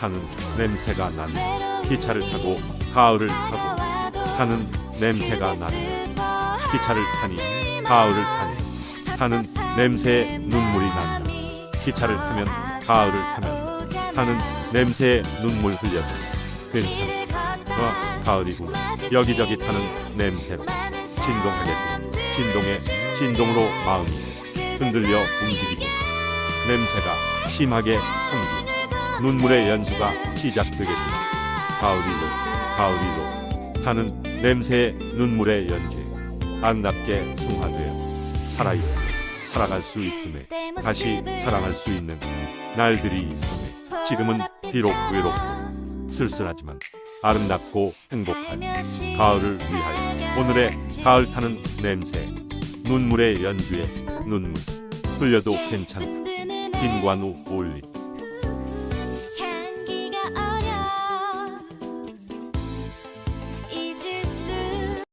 타는 냄새가 나는 기차를 타고 가을을 타고 타는 냄새가 나는 기차를 타니 가을을 타니 타는 냄새에 눈물이 난다. 기차를 타면 가을을 타면 타는 냄새에 눈물 흘려도 괜찮다 와 가을이구나. 여기저기 타는 냄새로 진동하게 되는 진동에 진동으로 마음이 흔들려 움직이고 냄새가 심하게 눈물의 연주가 시작되게 된다. 가을이로 가을이로 타는 냄새의 눈물의 연주에 아름답게 승화되어 살아있음에 살아갈 수 있음에 다시 사랑할 수 있는 날들이 있음에. 지금은 비록 외롭고 쓸쓸하지만 아름답고 행복한 가을을 위하여 오늘의 가을 타는 냄새 눈물의 연주에 눈물. 흘려도 괜찮다 김관우 올리